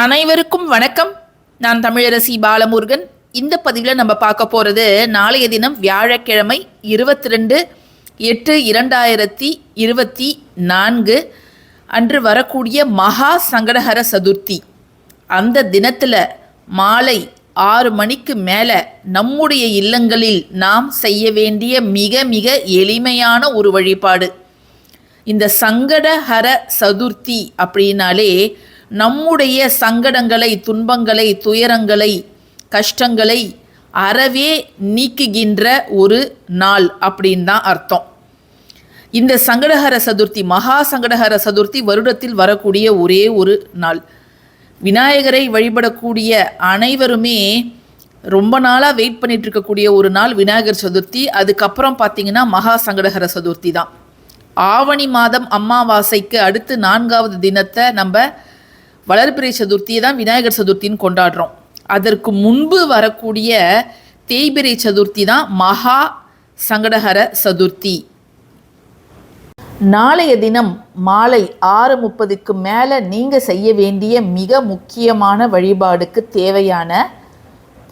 அனைவருக்கும் வணக்கம். நான் தமிழரசி பாலமுருகன். இந்த பதிவில் நம்ம பார்க்க போகிறது நாளைய தினம் வியாழக்கிழமை இருபத்தி ரெண்டு எட்டு இரண்டாயிரத்தி இருபத்தி நான்கு அன்று வரக்கூடிய மகா சங்கடஹர சதுர்த்தி. அந்த தினத்தில் மாலை ஆறு மணிக்கு மேலே நம்முடைய இல்லங்களில் நாம் செய்ய வேண்டிய மிக மிக எளிமையான ஒரு வழிபாடு. இந்த சங்கடஹர சதுர்த்தி அப்படின்னாலே நம்முடைய சங்கடங்களை துன்பங்களை துயரங்களை கஷ்டங்களை அறவே நீக்குகின்ற ஒரு நாள் அப்படின்னு தான் அர்த்தம். இந்த சங்கடஹர சதுர்த்தி மகா சங்கடஹர சதுர்த்தி வருடத்தில் வரக்கூடிய ஒரே ஒரு நாள். விநாயகரை வழிபடக்கூடிய அனைவருமே ரொம்ப நாளாக வெயிட் பண்ணிட்டு இருக்கக்கூடிய ஒரு நாள் விநாயகர் சதுர்த்தி. அதுக்கப்புறம் பார்த்தீங்கன்னா மகா சங்கடஹர சதுர்த்தி தான். ஆவணி மாதம் அமாவாசைக்கு அடுத்து நான்காவது தினத்தை நம்ம வளர்பிறை சதுர்த்தியை தான் விநாயகர் சதுர்த்தின்னு கொண்டாடுறோம். அதற்கு முன்பு வரக்கூடிய தேய்பிரை சதுர்த்தி தான் மகா சங்கடஹர சதுர்த்தி. நாளைய தினம் மாலை ஆறு முப்பதுக்கு மேலே நீங்கள் செய்ய வேண்டிய மிக முக்கியமான வழிபாடுக்கு தேவையான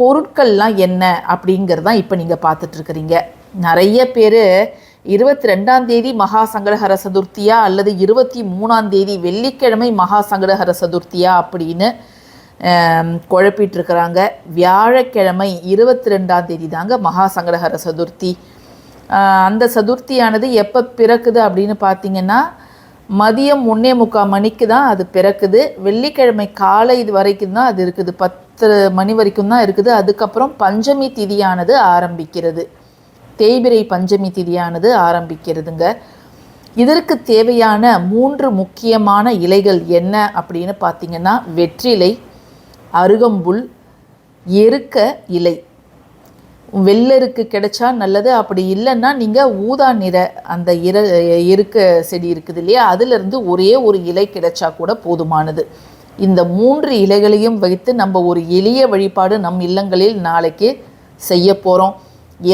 பொருட்கள்லாம் என்ன அப்படிங்கிறதான் இப்போ நீங்கள் பார்த்துட்ருக்குறீங்க நிறைய பேர் இருபத்தி ரெண்டாம் தேதி மகா சங்கடஹர சதுர்த்தியா அல்லது இருபத்தி மூணாம் தேதி வெள்ளிக்கிழமை மகா சங்கடஹர சதுர்த்தியா அப்படின்னு குழப்பிட்டுருக்கிறாங்க. வியாழக்கிழமை இருபத்தி ரெண்டாம் தேதி தாங்க மகா சங்கடஹர சதுர்த்தி அந்த சதுர்த்தியானது எப்போ பிறக்குது அப்படின்னு பார்த்தீங்கன்னா மதியம் ஒன்னே முக்கால் மணிக்கு தான் அது பிறக்குது. வெள்ளிக்கிழமை காலை இது வரைக்கும் தான் அது இருக்குது. பத்து மணி வரைக்கும் தான் இருக்குது. அதுக்கப்புறம் பஞ்சமி திதியானது ஆரம்பிக்கிறது. தேய்பிரை பஞ்சமி திதியானது ஆரம்பிக்கிறதுங்க. இதற்கு தேவையான மூன்று முக்கியமான இலைகள் என்ன அப்படின்னு பார்த்தீங்கன்னா வெற்றிலை அருகம்புல் எருக்க இலை. வெள்ளருக்கு கிடைச்சா நல்லது அப்படி இல்லைன்னா நீங்கள் ஊதா நிற அந்த இர எருக்க செடி இருக்குது இல்லையா அதிலிருந்து ஒரே ஒரு இலை கிடைச்சா கூட போதுமானது. இந்த மூன்று இலைகளையும் வைத்து நம்ம ஒரு எளிய வழிபாடு நம் இல்லங்களில் நாளைக்கு செய்ய போகிறோம்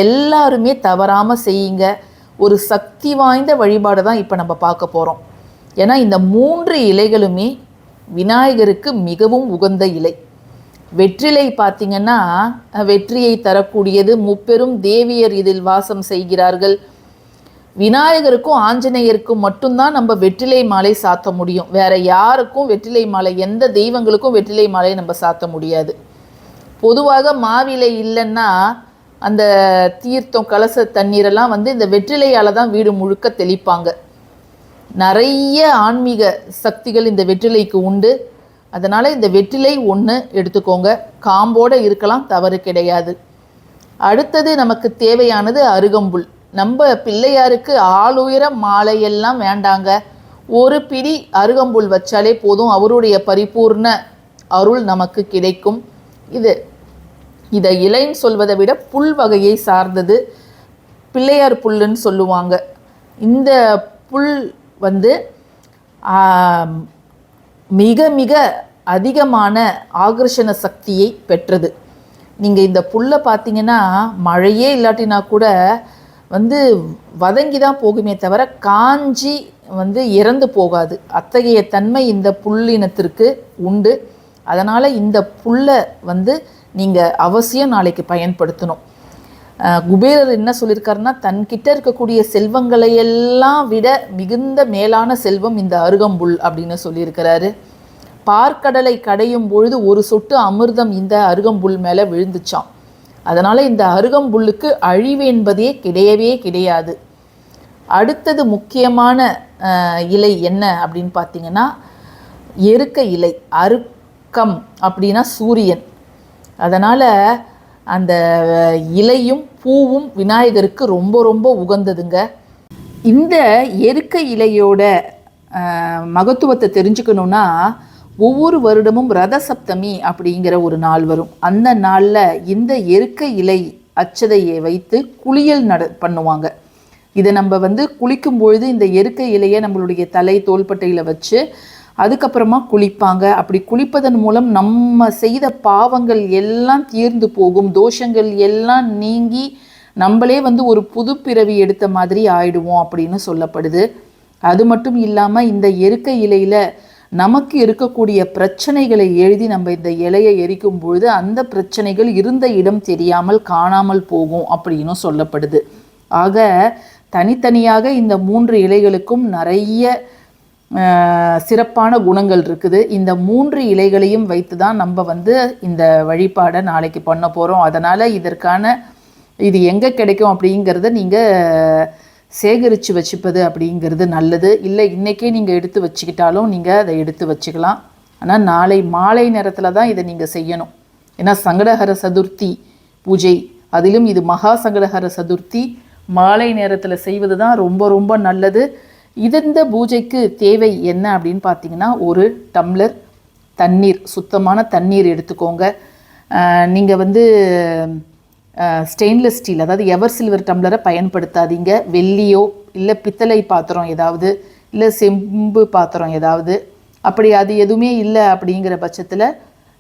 எல்லாருமே தவறாமல் செய்யுங்க. ஒரு சக்தி வாய்ந்த வழிபாடு தான் இப்போ நம்ம பார்க்க போகிறோம் ஏன்னா இந்த மூன்று இலைகளுமே விநாயகருக்கு மிகவும் உகந்த இலை. வெற்றிலை பார்த்தீங்கன்னா வெற்றியை தரக்கூடியது முப்பெரும் தேவியர் இதில் வாசம் செய்கிறார்கள். விநாயகருக்கும் ஆஞ்சநேயருக்கும் மட்டும்தான் நம்ம வெற்றிலை மாலை சாத்த முடியும். வேற யாருக்கும் வெற்றிலை மாலை எந்த தெய்வங்களுக்கும் வெற்றிலை மாலை நம்ம சாத்த முடியாது. பொதுவாக மாவிலை இல்லைன்னா அந்த தீர்த்தம் கலச தண்ணீரெல்லாம் வந்து இந்த வெற்றிலையால் தான் வீடு முழுக்க தெளிப்பாங்க. நிறைய ஆன்மீக சக்திகள் இந்த வெற்றிலைக்கு உண்டு. அதனால் இந்த வெற்றிலை ஒன்று எடுத்துக்கோங்க. காம்போடு இருக்கலாம் தவறு கிடையாது. அடுத்தது நமக்கு தேவையானது அருகம்புல். நம்ம பிள்ளையாருக்கு ஆளுயர மாலையெல்லாம் வேண்டாங்க. ஒரு பிடி அருகம்புல் வச்சாலே போதும். அவருடைய பரிபூர்ண அருள் நமக்கு கிடைக்கும். இது இதை இலைன்னு சொல்வதை விட புல் வகையை சார்ந்தது பிள்ளையார் புல்லுன்னு சொல்லுவாங்க. இந்த புல் வந்து மிக மிக அதிகமான ஆகர்ஷண சக்தியை பெற்றது. நீங்கள் இந்த புல்லை பார்த்தீங்கன்னா மழையே இல்லாட்டினா கூட வந்து வதங்கி தான் போகுமே தவிர காஞ்சி வந்து இறந்து போகாது. அத்தகைய தன்மை இந்த புல்லினத்திற்கு உண்டு. அதனால் இந்த புல்லை வந்து நீங்கள் அவசியம் நாளைக்கு பயன்படுத்தணும். குபேரர் என்ன சொல்லியிருக்காருன்னா தன்கிட்ட இருக்கக்கூடிய செல்வங்களை எல்லாம் விட மிகுந்த மேலான செல்வம் இந்த அருகம்புல் அப்படின்னு சொல்லியிருக்கிறாரு. பார்க்கடலை கடையும் பொழுது ஒரு சொட்டு அமிர்தம் இந்த அருகம்புல் மேலே விழுந்துச்சான் அதனால் இந்த அருகம்புல்லுக்கு அழிவு என்பதே கிடையவே கிடையாது. அடுத்தது முக்கியமான இலை என்ன அப்படின்னு பார்த்தீங்கன்னா எருக்க இலை அருக்கம் அப்படின்னா சூரியன். அதனால் அந்த இலையும் பூவும் விநாயகருக்கு ரொம்ப ரொம்ப உகந்ததுங்க. இந்த எருக்க இலையோட மகத்துவத்தை தெரிஞ்சுக்கணுன்னா ஒவ்வொரு வருடமும் ரத சப்தமி அப்படிங்கிற ஒரு நாள் வரும். அந்த நாளில் இந்த எருக்க இலை அச்சதையை வைத்து குளியல் நட பண்ணுவாங்க. இதை நம்ம வந்து குளிக்கும் பொழுது இந்த எருக்க இலையை நம்மளுடைய தலை தோள்பட்டையில் வச்சு அதுக்கப்புறமா குளிப்பாங்க. அப்படி குளிப்பதன் மூலம் நம்ம செய்த பாவங்கள் எல்லாம் தீர்ந்து போகும். தோஷங்கள் எல்லாம் நீங்கி நம்மளே வந்து ஒரு புது பிறவி எடுத்த மாதிரி ஆயிடுவோம் அப்படின்னு சொல்லப்படுது. அது மட்டும் இல்லாமல் இந்த எருக்க இலையில் நமக்கு இருக்கக்கூடிய பிரச்சனைகளை எழுதி நம்ம இந்த இலையை எரிக்கும் பொழுது அந்த பிரச்சனைகள் இருந்த இடம் தெரியாமல் காணாமல் போகும் அப்படின்னும் சொல்லப்படுது. ஆக தனித்தனியாக இந்த மூன்று இலைகளுக்கும் நிறைய சிறப்பான குணங்கள் இருக்குது. இந்த மூன்று இலைகளையும் வைத்து தான் நம்ம வந்து இந்த வழிபாடை நாளைக்கு பண்ண போகிறோம் அதனால் இதற்கான இது எங்கே கிடைக்கும் அப்படிங்கிறத நீங்கள் சேகரித்து வச்சுப்பது அப்படிங்கிறது நல்லது. இல்லை இன்றைக்கே நீங்கள் எடுத்து வச்சுக்கிட்டாலும் நீங்கள் அதை எடுத்து வச்சுக்கலாம். ஆனால் நாளை மாலை நேரத்தில் தான் இதை நீங்கள் செய்யணும். ஏன்னா சங்கடஹர சதுர்த்தி பூஜை அதிலும் இது மகா சங்கடஹர சதுர்த்தி. மாலை நேரத்தில் செய்வது தான் ரொம்ப ரொம்ப நல்லது. இந்த பூஜைக்கு தேவை என்ன அப்படின்னு பார்த்தீங்கன்னா ஒரு டம்ளர் தண்ணீர் சுத்தமான தண்ணீர் எடுத்துக்கோங்க. நீங்கள் வந்து ஸ்டெயின்லெஸ் ஸ்டீல் அதாவது எவர் சில்வர் டம்ளரை பயன்படுத்தாதீங்க. வெள்ளியோ இல்லை பித்தளை பாத்திரம் ஏதாவது இல்லை செம்பு பாத்திரம் ஏதாவது. அப்படி அது எதுவுமே இல்லை அப்படிங்கிற பட்சத்தில்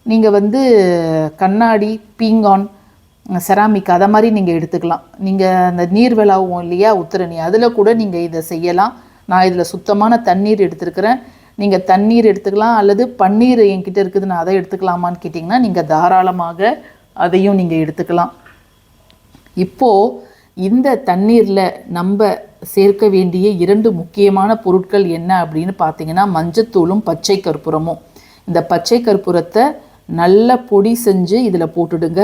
நீங்கள் வந்து கண்ணாடி பீங்கான் செராமிக் அதை மாதிரி நீங்கள் எடுத்துக்கலாம். நீங்கள் அந்த நீர் விழாவும் இல்லையா உத்திரணி அதில் கூட நீங்கள் இதை செய்யலாம். நான் இதில் சுத்தமான தண்ணீர் எடுத்துருக்கிறேன். நீங்கள் தண்ணீர் எடுத்துக்கலாம் அல்லது பன்னீர் என்கிட்ட இருக்குது நான் அதை எடுத்துக்கலாமான்னு கேட்டிங்கன்னா நீங்கள் தாராளமாக அதையும் நீங்கள் எடுத்துக்கலாம். இப்போது இந்த தண்ணீரில் நம்ம சேர்க்க வேண்டிய இரண்டு முக்கியமான பொருட்கள் என்ன அப்படின்னு பார்த்தீங்கன்னா மஞ்சத்தூளும் பச்சை கற்பூரமும். இந்த பச்சை கற்பூரத்தை நல்ல பொடி செஞ்சு இதில் போட்டுடுங்க.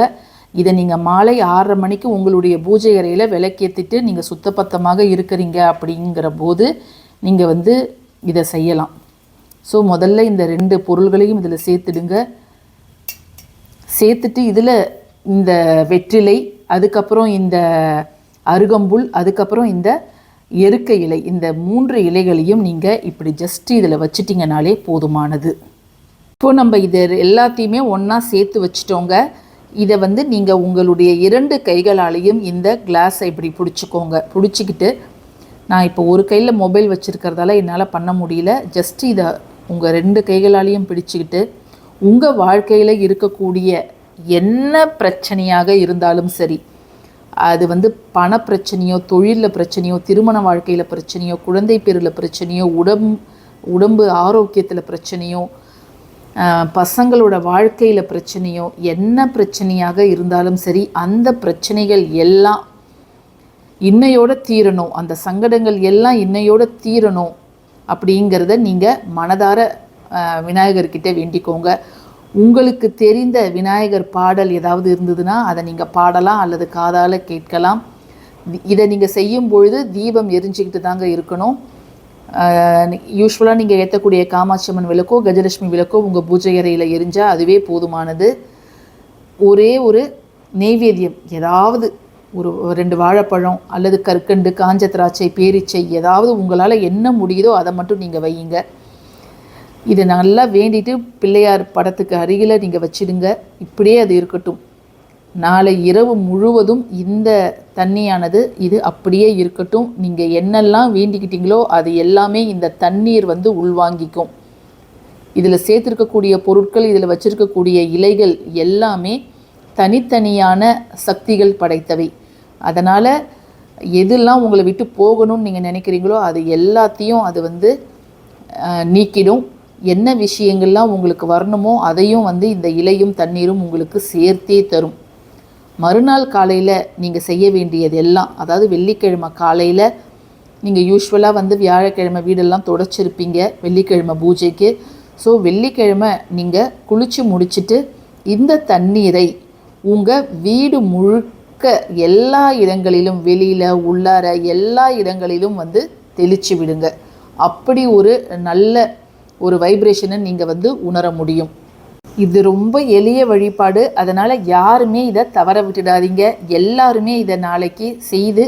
இதை நீங்கள் மாலை ஆறரை மணிக்கு உங்களுடைய பூஜை அறையில் விளக்கேற்றிட்டு நீங்கள் சுத்தபத்தமாக இருக்கிறீங்க அப்படிங்கிற போது நீங்கள் வந்து இதை செய்யலாம். ஸோ முதல்ல இந்த ரெண்டு பொருள்களையும் இதில் சேர்த்துடுங்க. சேர்த்துட்டு இதில் இந்த வெற்றிலை அதுக்கப்புறம் இந்த அருகம்புல் அதுக்கப்புறம் இந்த எருக்க இலை இந்த மூன்று இலைகளையும் நீங்கள் இப்படி ஜஸ்ட் இதில் வச்சிட்டிங்கனாலே போதுமானது. இப்போ நம்ம இது எல்லாத்தையுமே ஒன்றா சேர்த்து வச்சிட்டோங்க. இதை வந்து நீங்கள் உங்களுடைய இரண்டு கைகளாலையும் இந்த கிளாஸை இப்படி பிடிச்சிக்கோங்க. பிடிச்சிக்கிட்டு நான் இப்போ ஒரு கையில் மொபைல் வச்சுருக்கிறதால என்னால் பண்ண முடியல. ஜஸ்ட் இதை உங்கள் ரெண்டு கைகளாலையும் பிடிச்சிக்கிட்டு உங்கள் வாழ்க்கையில் இருக்கக்கூடிய என்ன பிரச்சனையாக இருந்தாலும் சரி அது வந்து பண பிரச்சனையோ தொழிலில் பிரச்சனையோ திருமண வாழ்க்கையில் பிரச்சனையோ குழந்தை பேரில் பிரச்சனையோ உடம்பு உடம்பு ஆரோக்கியத்தில் பிரச்சனையோ பசங்களோட வாழ்க்கையில் பிரச்சனையோ என்ன பிரச்சனையாக இருந்தாலும் சரி அந்த பிரச்சனைகள் எல்லாம் இன்னையோட தீரணும். அந்த சங்கடங்கள் எல்லாம் இன்னையோட தீரணும் அப்படிங்கிறத நீங்கள் மனதார விநாயகர்கிட்ட வேண்டிக்கோங்க. உங்களுக்கு தெரிந்த விநாயகர் பாடல் ஏதாவது இருந்ததுன்னா அதை நீங்கள் பாடலாம் அல்லது காதால் கேட்கலாம். இதை நீங்கள் செய்யும் பொழுது தீபம் எரிஞ்சுக்கிட்டு தாங்க இருக்கணும். யூஸ்வலாக நீங்கள் ஏற்றக்கூடிய காமாட்சி அம்மன் விளக்கோ கஜலட்சுமி விளக்கோ உங்கள் பூஜை அறையில் எரிஞ்சால் அதுவே போதுமானது. ஒரே ஒரு நெய்வேத்தியம் ஏதாவது ஒரு ரெண்டு வாழைப்பழம் அல்லது கற்கண்டு காஞ்ச திராட்சை பேரிச்சை ஏதாவது உங்களால் என்ன முடியுதோ அதை மட்டும் நீங்கள் வையுங்க. இதை நல்லா வேண்டிட்டு பிள்ளையார் படத்துக்கு அருகில் நீங்கள் வச்சிடுங்க. இப்படியே அது இருக்கட்டும். நாளை இரவு முழுவதும் இந்த தண்ணியானது இது அப்படியே இருக்கட்டும். நீங்கள் என்னெல்லாம் வேண்டிக்கிட்டீங்களோ அது எல்லாமே இந்த தண்ணீர் வந்து உள்வாங்கிக்கும். இதில் சேர்த்துருக்கக்கூடிய பொருட்கள் இதில் வச்சிருக்கக்கூடிய இலைகள் எல்லாமே தனித்தனியான சக்திகள் படைத்தவை. அதனால் எதெல்லாம் உங்களை விட்டு போகணும்னு நீங்கள் நினைக்கிறீங்களோ அது எல்லாத்தையும் அது வந்து நீக்கிடும். என்ன விஷயங்கள்லாம் உங்களுக்கு வரணுமோ அதையும் வந்து இந்த இலையும் தண்ணீரும் உங்களுக்கு சேர்த்தே தரும். மறுநாள் காலையில் நீங்கள் செய்ய வேண்டியது எல்லாம் அதாவது வெள்ளிக்கிழமை காலையில் நீங்கள் யூஸ்வலாக வந்து வியாழக்கிழமை வீடெல்லாம் தொடச்சிருப்பீங்க வெள்ளிக்கிழமை பூஜைக்கு. ஸோ வெள்ளிக்கிழமை நீங்கள் குளித்து முடிச்சிட்டு இந்த தண்ணீரை உங்கள் வீடு முழுக்க எல்லா இடங்களிலும் வெளியில் உள்ளார எல்லா இடங்களிலும் வந்து தெளிச்சு விடுங்க. அப்படி ஒரு நல்ல ஒரு வைப்ரேஷனை நீங்கள் வந்து உணர முடியும். இது ரொம்ப எளிய வழிபாடு. அதனால் யாருமே இதை தவற விட்டுடாதீங்க. எல்லாருமே இதை நாளைக்கு செய்து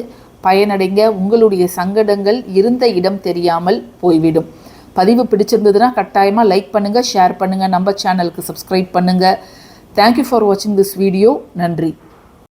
பயனடைங்க. உங்களுடைய சங்கடங்கள் இருந்த இடம் தெரியாமல் போய்விடும். பதிவு பிடிச்சிருந்ததுன்னா கட்டாயமாக லைக் பண்ணுங்கள் ஷேர் பண்ணுங்கள் நம்ம சேனலுக்கு சப்ஸ்கிரைப் பண்ணுங்கள் தேங்க்யூ ஃபார் வாட்சிங் திஸ் வீடியோ நன்றி.